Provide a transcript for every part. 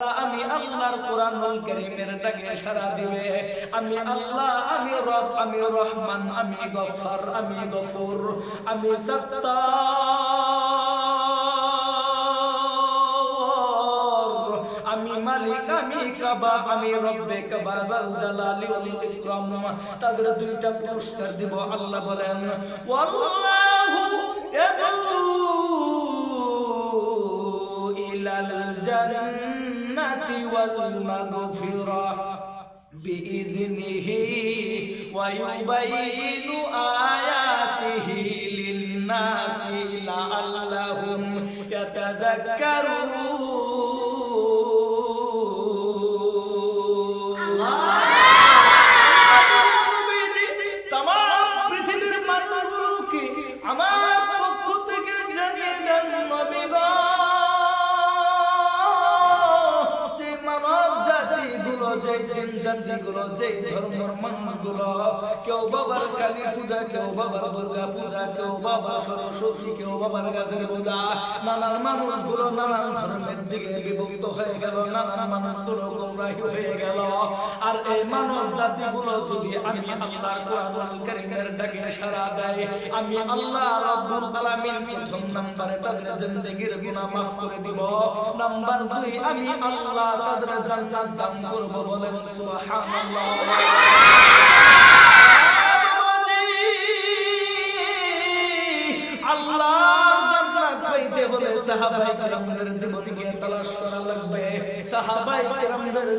আমি আল্লাহর কোরআনুল কারীমের ডাকে সাড়া দিবে। আমি আল্লাহ, আমি রব, আমি রহমান, আমি গফফার আমি গফুর, আমি সত্তার আমি মালিক, আমি কাবা, আমি রব্বে কাবা দাল জালালি ওয়াল ইকরাম। তাদের দুইটা পুরস্কার দিব, আল্লাহ বলেন, ওয়াল্লাহু ইয়াদউ ইলাল জান্নাতি والمغفرة بإذنه ويبين آياته للناس لعلهم يتذكرون. জাতিগুলো, যে ধর্মের মানুষগুলো, কেউ বাবার কালী পূজা কেউ বাবার দুর্গা পূজা কেউ বাবা সরস্বতী কেউ বাবার গাছের পূজা নানান মানুষগুলো নানান ধর্মের দিকে বিভক্ত হয়ে গেল নানান মানুষগুলো গোমরাহী হয়ে গেল। আর এই মানব জাতিগুলো যদি আমি আল্লাহ কোরআনুল কারীমের ডাকে সাড়া দেয় আমি আল্লাহ রাব্বুল আলামিন প্রথম নম্বরে তাদের জিন্দেগির গুনাহ মাফ করে দিব। নাম্বার দুই আমি আল্লাহ তাদের জান্নাত দান করব বলেন সুবহানাল্লাহ।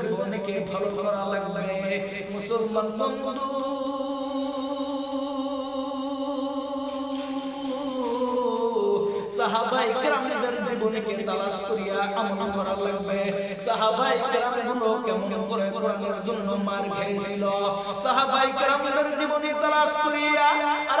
জীবনকে ফলো করা লাগবে। মুসলমান বন্ধু সাহাবাই কেরামদের জীবনকে তালাশ করিয়া আমল করা লাগবে। সাহাবাই কেরামগুলো কেমন করে কোরআনের জন্য মার খেয়েছিল। সাহাবাই কেরামদের জীবনী তালাশ করিয়া, আর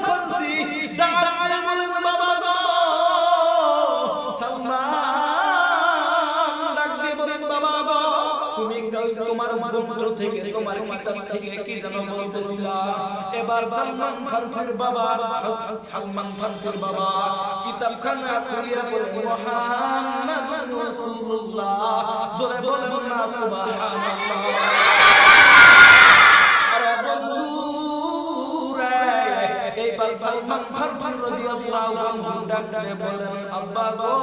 থেকে তোমার কিতাব থেকে কি যেন বলতেছিলা? এবার সালমান ফারসির বাবা, সালমান ফারসির বাবা, কিতাবখানা খুলিয়া পড়ে মুহাম্মাদুর রাসূলুল্লাহ। জোরে বলেন না, সুবহানাল্লাহ। এইবার সালমান ফারসি রাদিয়াল্লাহু আনহু ডাক বলেন আব্বা গো,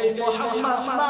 এই মোহাম্মদ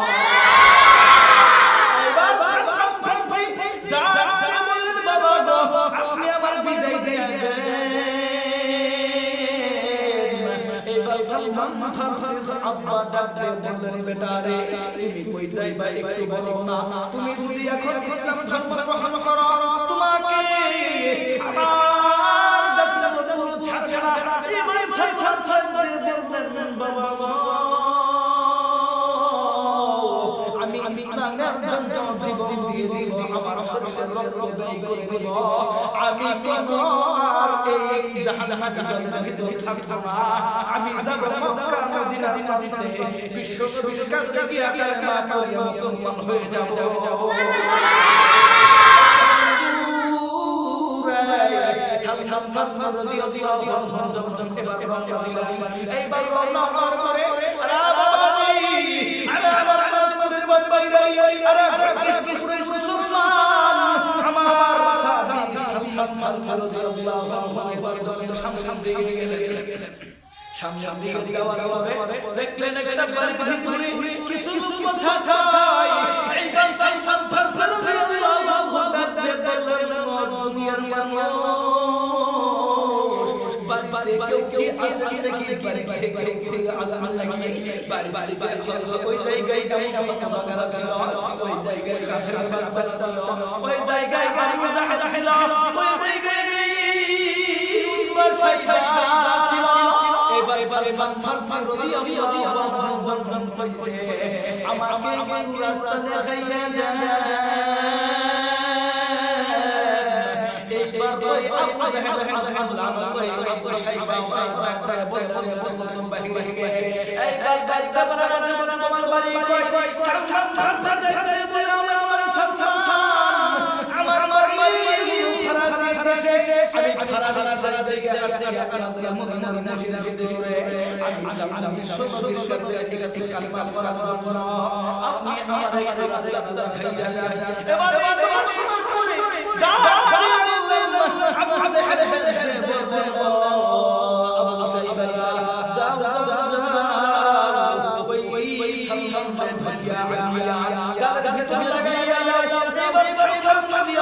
আব্বা ডাক দিয়ে বললেন বেটা রে, তুমি কই যাইবা একটু বলো না তুমি যদি এখন ইসলাম ধর্ম গ্রহণ করো, তোমাকে আমার জাতির লোকগুলো ছাড়া সাই সালমান ফারসি বললেন বাবা গো আমি ইসলামের জন্য করে আমি এই জাহান্নামের ভিতর আরে বাবা আরে কৃষ্ণপুরের মুসলমান আমার সাথী সালমান রাদিয়াল্লাহু আনহু সামনে দিকে গেলেন সামনে দিকে যাওয়ার পরে দেখলেন একটা বাড়ির ভিতরে কিছু কথা খায় এইবার সালমান বাড়িতে কেউ কি আছে কি বাড়িতে কেউ কি আছে কি বাড়ি বাড়ি বাড়ি ওই জায়গায় কেমন কেমন বাগান ছিল ওই জায়গায় কাফের বাচ্চা ছিল ওই জায়গায় আবু জাহেল ছিল ওই জায়গায় উম্মার শাইখা ছিল এবার সালমান ফারসি আমি আমি আমার কইছে আমাকে রাস্তা দেখাইয়া যায় এইবার আবু জাহেল হামলা করে আবু শাইখা শাইখা করে বলে বলে বলে বাহিরে এই গাই গাই গাবরা গাবরা বলে আমার বাড়ি কই কই সাম সাম সাম সাম দেখতে বলে আমার বাড়ি সাম সাম সাম আমার বাড়ি ফরাসি ফরাসি আমি ফরাসি ফরাসি দেখে আসছি আসছি মদিনা মদিনা সিধা সিধা শুরে আমি জানলাম বিশ্ব বিশ্ব কাছে কাছে কালমা করার জন্য আপনি আমার রাস্তা রাস্তা খাইয়া এবার এবার শুরু করে গা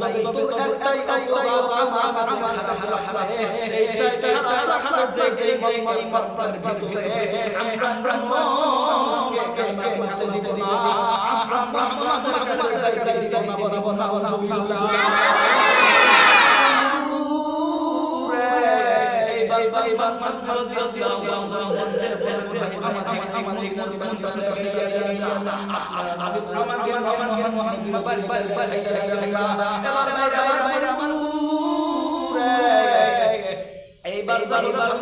তবে তোর একটাই কথা আমার কাছে খারাপ খারাপ এইটা খারাপ খারাপ যে যে মন মন পার ভিতরে আমরা ব্রহ্ম কামে করতে দিব না আমরা ব্রহ্ম কাছে যাইতে দিব না বলা বলা বলা কথা কথা এবার এবার